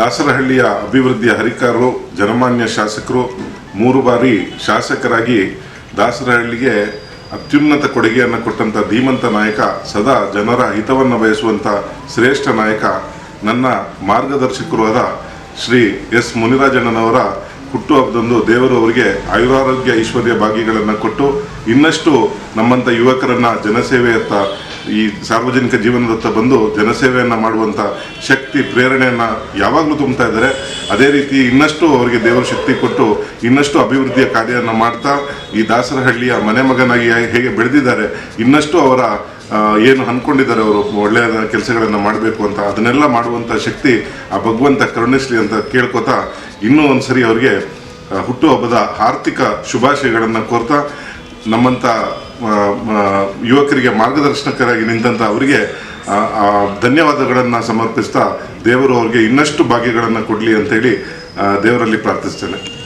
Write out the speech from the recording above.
ದಾಸರಹಳ್ಳಿಯ ಅಭಿವೃದ್ಧಿಯ ಹರಿಕಾರರು, ಜನಮಾನ್ಯ ಶಾಸಕರು, ಮೂರು ಬಾರಿ ಶಾಸಕರಾಗಿ ದಾಸರಹಳ್ಳಿಗೆ ಅತ್ಯುನ್ನತ ಕೊಡುಗೆಯನ್ನು ಕೊಟ್ಟಂಥ ಧೀಮಂತ ನಾಯಕ, ಸದಾ ಜನರ ಹಿತವನ್ನು ಬಯಸುವಂಥ ಶ್ರೇಷ್ಠ ನಾಯಕ, ನನ್ನ ಮಾರ್ಗದರ್ಶಕರು ಆದ ಶ್ರೀ ಎಸ್ ಮುನಿರಾಜಣ್ಣನವರ ಹುಟ್ಟುಹಬ್ಬದಂದು ದೇವರು ಅವರಿಗೆ ಆಯುರಾರೋಗ್ಯ ಐಶ್ವರ್ಯ ಭಾಗ್ಯಗಳನ್ನು ಕೊಟ್ಟು ಇನ್ನಷ್ಟು ನಮ್ಮಂಥ ಯುವಕರನ್ನ ಜನಸೇವೆಯತ್ತ ಈ ಸಾರ್ವಜನಿಕ ಜೀವನದತ್ತ ಬಂದು ಜನಸೇವೆಯನ್ನು ಮಾಡುವಂಥ ಶಕ್ತಿ, ಪ್ರೇರಣೆಯನ್ನು ಯಾವಾಗಲೂ ತುಂಬ್ತಾ ಇದ್ದಾರೆ. ಅದೇ ರೀತಿ ಇನ್ನಷ್ಟು ಅವರಿಗೆ ದೇವರ ಶಕ್ತಿ ಕೊಟ್ಟು ಇನ್ನಷ್ಟು ಅಭಿವೃದ್ಧಿಯ ಕಾರ್ಯವನ್ನು ಮಾಡ್ತಾ ಈ ದಾಸರಹಳ್ಳಿಯ ಮನೆ ಮಗನಾಗಿ ಹೇಗೆ ಬೆಳೆದಿದ್ದಾರೆ, ಇನ್ನಷ್ಟು ಅವರ ಏನು ಅಂದ್ಕೊಂಡಿದ್ದಾರೆ ಅವರು, ಒಳ್ಳೆಯ ಕೆಲಸಗಳನ್ನು ಮಾಡಬೇಕು ಅಂತ, ಅದನ್ನೆಲ್ಲ ಮಾಡುವಂಥ ಶಕ್ತಿ ಆ ಭಗವಂತ ಕರುಣಿಸ್ಲಿ ಅಂತ ಕೇಳ್ಕೊತಾ ಇನ್ನೂ ಒಂದು ಸರಿ ಅವರಿಗೆ ಹುಟ್ಟುಹಬ್ಬದ ಆರ್ಥಿಕ ಶುಭಾಶಯಗಳನ್ನು ಕೋರ್ತಾ ನಮ್ಮಂಥ ಯುವಕರಿಗೆ ಮಾರ್ಗದರ್ಶನಕರಾಗಿ ನಿಂತಂಥ ಅವರಿಗೆ ಧನ್ಯವಾದಗಳನ್ನು ಸಮರ್ಪಿಸ್ತಾ ದೇವರು ಅವ್ರಿಗೆ ಇನ್ನಷ್ಟು ಭಾಗ್ಯಗಳನ್ನು ಕೊಡಲಿ ಅಂತೇಳಿ ದೇವರಲ್ಲಿ ಪ್ರಾರ್ಥಿಸ್ತೇನೆ.